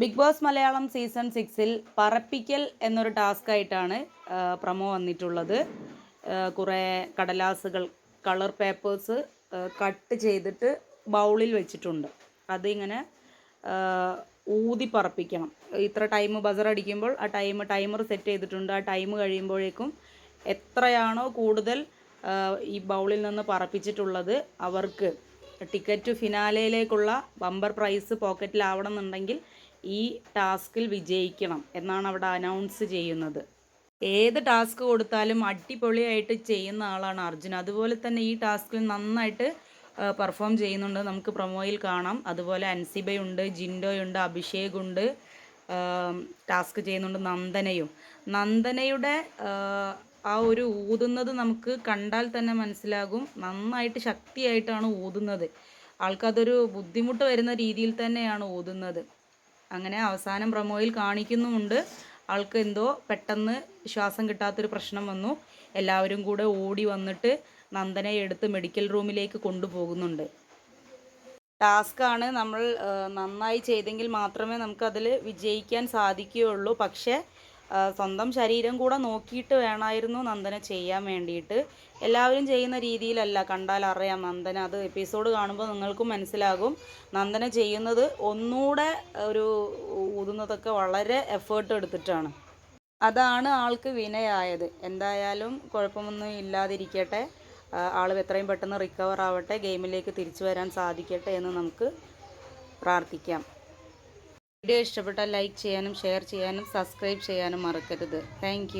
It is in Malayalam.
ബിഗ് ബോസ് മലയാളം സീസൺ സിക്സിൽ പറപ്പിക്കൽ എന്നൊരു ടാസ്ക് ആയിട്ടാണ് പ്രമോ വന്നിട്ടുള്ളത്. കുറേ കടലാസുകൾ കളർ പേപ്പേഴ്സ് കട്ട് ചെയ്തിട്ട് ബൗളിൽ വെച്ചിട്ടുണ്ട്. അതിങ്ങനെ ഊതി പറപ്പിക്കണം. ഇത്ര ടൈം ബസർ അടിക്കുമ്പോൾ ആ ടൈം ടൈമർ സെറ്റ് ചെയ്തിട്ടുണ്ട്. ആ ടൈം കഴിയുമ്പോഴേക്കും എത്രയാണോ കൂടുതൽ ഈ ബൗളിൽ നിന്ന് പറപ്പിച്ചിട്ടുള്ളത് അവർക്ക്. ടിക്കറ്റ് ഫിനാലയിലേക്കുള്ള ബമ്പർ പ്രൈസ് പോക്കറ്റിലാവണം എന്നുണ്ടെങ്കിൽ ഈ ടാസ്കിൽ വിജയിക്കണം എന്നാണ് അവിടെ അനൗൺസ് ചെയ്യുന്നത്. ഏത് ടാസ്ക് കൊടുത്താലും അടിപൊളിയായിട്ട് ചെയ്യുന്ന ആളാണ് അർജുൻ. അതുപോലെ തന്നെ ഈ ടാസ്കിൽ നന്നായിട്ട് പെർഫോം ചെയ്യുന്നുണ്ട്. നമുക്ക് പ്രൊമോയിൽ കാണാം. അതുപോലെ അൻസിബയുണ്ട് ജിൻഡോയുണ്ട് അഭിഷേകുണ്ട് ടാസ്ക് ചെയ്യുന്നുണ്ട് നന്ദനയും. നന്ദനയുടെ ആ ഒരു ഊതുന്നത് നമുക്ക് കണ്ടാൽ തന്നെ മനസ്സിലാകും. നന്നായിട്ട് ശക്തിയായിട്ടാണ് ഊതുന്നത്. ആൾക്കതൊരു ബുദ്ധിമുട്ട് വരുന്ന രീതിയിൽ തന്നെയാണ് ഊതുന്നത്. അങ്ങനെ അവസാനം പ്രമോയിൽ കാണിക്കുന്നുമുണ്ട്. ആൾക്ക് എന്തോ പെട്ടെന്ന് ശ്വാസം കിട്ടാത്തൊരു പ്രശ്നം വന്നു. എല്ലാവരും കൂടെ ഓടി വന്നിട്ട് നന്ദനെ എടുത്ത് മെഡിക്കൽ റൂമിലേക്ക് കൊണ്ടുപോകുന്നുണ്ട്. ടാസ്ക്കാണ് നമ്മൾ നന്നായി ചെയ്തെങ്കിൽ മാത്രമേ നമുക്ക് അതിൽ വിജയിക്കാൻ സാധിക്കുകയുള്ളൂ. പക്ഷേ സ്വന്തം ശരീരം കൂടെ നോക്കിയിട്ട് വേണമായിരുന്നു നന്ദന ചെയ്യാൻ വേണ്ടിയിട്ട്. എല്ലാവരും ചെയ്യുന്ന രീതിയിലല്ല. കണ്ടാൽ അറിയാം നന്ദന. അത് എപ്പിസോഡ് കാണുമ്പോൾ നിങ്ങൾക്കും മനസ്സിലാകും. നന്ദന ചെയ്യുന്നത് ഒന്നുകൂടെ ഒരു ഊതുന്നതൊക്കെ വളരെ എഫേർട്ട് എടുത്തിട്ടാണ്. അതാണ് ആൾക്ക് വിനയായത്. എന്തായാലും കുഴപ്പമൊന്നും ഇല്ലാതിരിക്കട്ടെ. ആൾ എത്രയും പെട്ടെന്ന് റിക്കവർ ആവട്ടെ. ഗെയിമിലേക്ക് തിരിച്ചു വരാൻ സാധിക്കട്ടെ എന്ന് നമുക്ക് പ്രാർത്ഥിക്കാം. വീഡിയോ ഇഷ്ടപ്പെട്ടാൽ ലൈക്ക് ചെയ്യാനും ഷെയർ ചെയ്യാനും സബ്സ്ക്രൈബ് ചെയ്യാനും മറക്കരുത്. താങ്ക്